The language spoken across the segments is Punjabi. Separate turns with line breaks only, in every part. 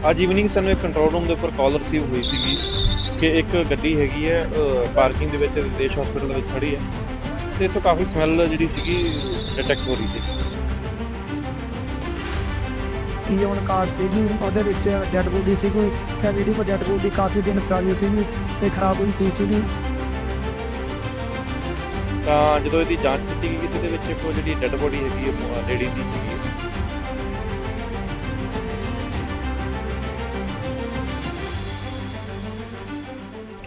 ਅੱਜ ਇਵਨਿੰਗ ਸਾਨੂੰ ਇੱਕ ਕੰਟਰੋਲ ਰੂਮ ਦੇ ਉੱਪਰ ਕਾਲ ਰਿਸੀਵ ਹੋਈ ਸੀਗੀ ਕਿ ਇੱਕ ਗੱਡੀ ਹੈਗੀ ਹੈ ਪਾਰਕਿੰਗ ਦੇ ਵਿੱਚ ਦੇਸ਼ ਹਸਪੀਟਲ ਦੇ ਵਿੱਚ ਖੜੀ ਹੈ ਤੇ ਇੱਥੋਂ ਕਾਫੀ ਸਮੈਲ ਜਿਹੜੀ ਸੀਗੀ ਡਿਟੈਕਟ ਹੋ ਰਹੀ ਸੀ।
ਈਓਨ ਕਾਰ ਸੀਗੀ? ਉਹਦੇ ਵਿੱਚ ਡੈਡ ਬੋਡੀ ਸੀਗੀ ਕੈਵਿਟੀ ਪਰ ਡੈਡ ਬੋਡੀ ਕਾਫੀ ਦਿਨ ਪੁਰਾਣੀ ਸੀਗੀ ਤੇ ਖਰਾਬ ਹੋਈ ਪਈ ਸੀਗੀ।
ਤਾਂ ਜਦੋਂ ਇਹਦੀ ਜਾਂਚ ਕੀਤੀ ਗਈ ਤੇ ਇਹਦੇ ਵਿੱਚ ਉਹ ਜਿਹੜੀ ਡੈੱਡ ਬੋਡੀ ਹੈਗੀ ਹੈ ਲੇਡੀ ਦੀ ਹੈਗੀ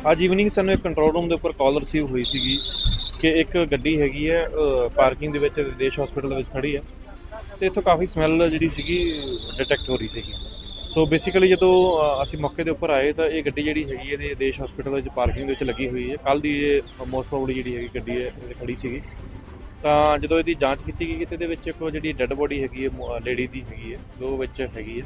ਅੱਜ ਈਵਨਿੰਗ ਸਾਨੂੰ ਇੱਕ ਕੰਟਰੋਲ ਰੂਮ ਦੇ ਉੱਪਰ ਕਾਲ ਰਿਸੀਵ ਹੋਈ ਸੀਗੀ ਕਿ ਇੱਕ ਗੱਡੀ ਹੈਗੀ ਹੈ ਪਾਰਕਿੰਗ ਦੇ ਵਿੱਚ ਦੇਸ਼ ਹਸਪੀਟਲ ਦੇ ਵਿੱਚ ਖੜੀ ਹੈ ਤੇ ਇੱਥੋਂ ਕਾਫੀ ਸਮੈਲ ਜਿਹੜੀ ਸੀਗੀ ਡਿਟੈਕਟ ਹੋ ਰਹੀ ਸੀਗੀ। ਸੋ ਬੇਸਿਕਲੀ ਜਦੋਂ ਅਸੀਂ ਮੌਕੇ ਦੇ ਉੱਪਰ ਆਏ ਤਾਂ ਇਹ ਗੱਡੀ ਜਿਹੜੀ ਹੈਗੀ ਇਹਦੇ ਦੇਸ਼ ਹਸਪੀਟਲ ਵਿੱਚ ਪਾਰਕਿੰਗ ਦੇ ਵਿੱਚ ਲੱਗੀ ਹੋਈ ਹੈ। ਕੱਲ ਦੀ ਇਹ ਮੋਸਟ ਪ੍ਰੋਬਬਲੀ ਜਿਹੜੀ ਹੈਗੀ ਗੱਡੀ ਹੈ ਇਹ ਖੜੀ ਸੀਗੀ। ਤਾਂ ਜਦੋਂ ਇਹਦੀ ਜਾਂਚ ਕੀਤੀ ਗਈ ਤੇ ਇਹਦੇ ਵਿੱਚ ਇੱਕ ਜਿਹੜੀ ਡੈੱਡ ਬੋਡੀ ਹੈਗੀ ਹੈ ਲੇਡੀ ਦੀ ਹੈਗੀ ਹੈ, ਦੋ ਵਿੱਚ ਹੈਗੀ ਹੈ।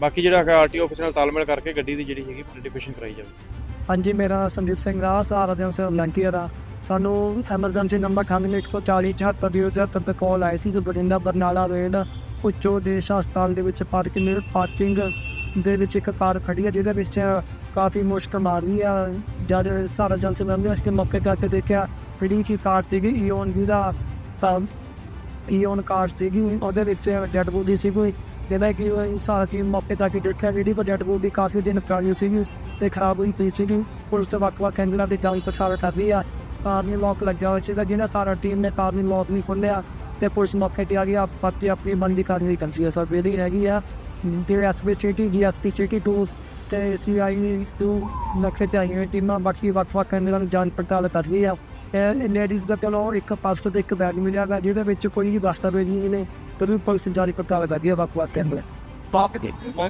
ਬਾਕੀ ਜਿਹੜਾ ਹੈਗਾ ਆਰਟੀਓ ਆਫਿਸ ਨਾਲ ਤਾਲਮੇਲ ਕਰਕੇ ਗੱਡੀ ਦੀ ਜਿਹੜੀ ਹੈਗੀ ਆਈਡੈਂਟੀਫਿਕੇਸ਼ਨ ਕਰਾਈ ਜਾਵੇ।
ਹਾਂਜੀ, ਮੇਰਾ ਸੰਦੀਪ ਸਿੰਘ ਰਾਹ ਸਹਾਰਾ ਦਿਨ ਸੇ ਵਲੰਟੀਅਰ ਆ। ਸਾਨੂੰ ਐਮਰਜੈਂਸੀ ਨੰਬਰ 98144770 ਤੇ ਕਾਲ ਆਈ ਸੀ ਕਿ ਬਠਿੰਡਾ ਬਰਨਾਲਾ ਰੋਡ ਉੱਚੋ ਦੇਸ਼ ਹਸਪਤਾਲ ਦੇ ਵਿੱਚ ਪਾਰਕਿੰਗ ਪਾਰਕਿੰਗ ਦੇ ਵਿੱਚ ਇੱਕ ਕਾਰ ਖੜੀ ਹੈ ਜਿਹਦੇ ਵਿੱਚ ਕਾਫੀ ਮੁਸ਼ਕਲ ਮਾਰ ਰਹੀ ਆ। ਜਦ ਸਾਰਾ ਜਲ ਸੇ ਮੈਂ ਇਸ ਮੌਕੇ ਕਰਕੇ ਦੇਖਿਆ, ਜਿਹੜੀ ਕੀ ਕਾਰ ਸੀਗੀ ਈਓਨ ਦੀ ਦਾ ਈਓਨ ਕਾਰ ਸੀਗੀ, ਉਹਦੇ ਵਿੱਚ ਡੈਡ ਬੋਡੀ ਸੀ ਕੋਈ ਜਿਹਦਾ ਕਿ ਸਾਰਾ ਟੀਮ ਮੌਕੇ ਤੇ ਆ ਕੇ ਦੇਖਿਆ ਜਿਹੜੀ ਪ੍ਰੋਜੈਕਟ ਬੋਰਡ ਦੀ ਕਾਫੀ ਦਿਨ ਪੁਰਾਣੀ ਸੀਗੀ ਤੇ ਖਰਾਬ ਹੋਈ ਪਈ ਸੀਗੀ। ਪੁਲਿਸ ਵੱਖ-ਵੱਖ ਐਂਗਲਾਂ ਤੇ ਜਾਂਚ ਪੜਤਾਲ ਕਰ ਰਹੀ ਆ। ਕਾਰਨੀ ਨੂੰ ਲੋਕ ਲੱਗਿਆ ਹੋਇਆ ਸੀਗਾ ਜਿਹਨਾਂ ਸਾਰਾ ਟੀਮ ਨੇ ਕਾਰਨੀ ਨੂੰ ਲੋਕ ਨਹੀਂ ਖੋਲ੍ਹਿਆ ਤੇ ਪੁਲਿਸ ਮੌਕੇ ਤੇ ਆ ਗਈ। ਆਪ ਫਾਤੀ ਆਪਣੀ ਬੰਦੀ ਕਾਰਵਾਈ ਕਰਦੀ ਹੈ ਸਰ, ਬੇਦੀ ਹੈਗੀ ਆ। ਤੇ ਐਸਬੀ ਸਿਟੀ ਡੀਐਸਪੀ ਸਿਟੀ 2 ਤੇ ਸੀਆਈ ਟੂ ਨਖੇ ਤੇ ਆਈਆਂ ਟੀਮਾਂ। ਬਾਕੀ ਵੱਖ-ਵੱਖ ਐਂਗਲਾਂ ਦੀ ਜਾਂਚ ਪੜਤਾਲ ਕਰ ਰਹੀ ਆ। ਇਹ ਲੇਡੀਜ਼ ਦਾ ਚਲੋ ਇੱਕ ਪਰਸ ਤੇ ਇੱਕ ਬੈਗ ਮਿਲਿਆ ਗਾ, ਜਿਹਦੇ ਵਿੱਚ ਕੋਈ ਵੀ ਦਸਤਾਵੇਜ਼ ਨਹੀਂ ਨੇ। ਤੇ ਵੀ ਪੁਲਿਸ ਜਾਰੀ ਪੜਤਾਲ ਕਰ ਰਹੀ ਹੈ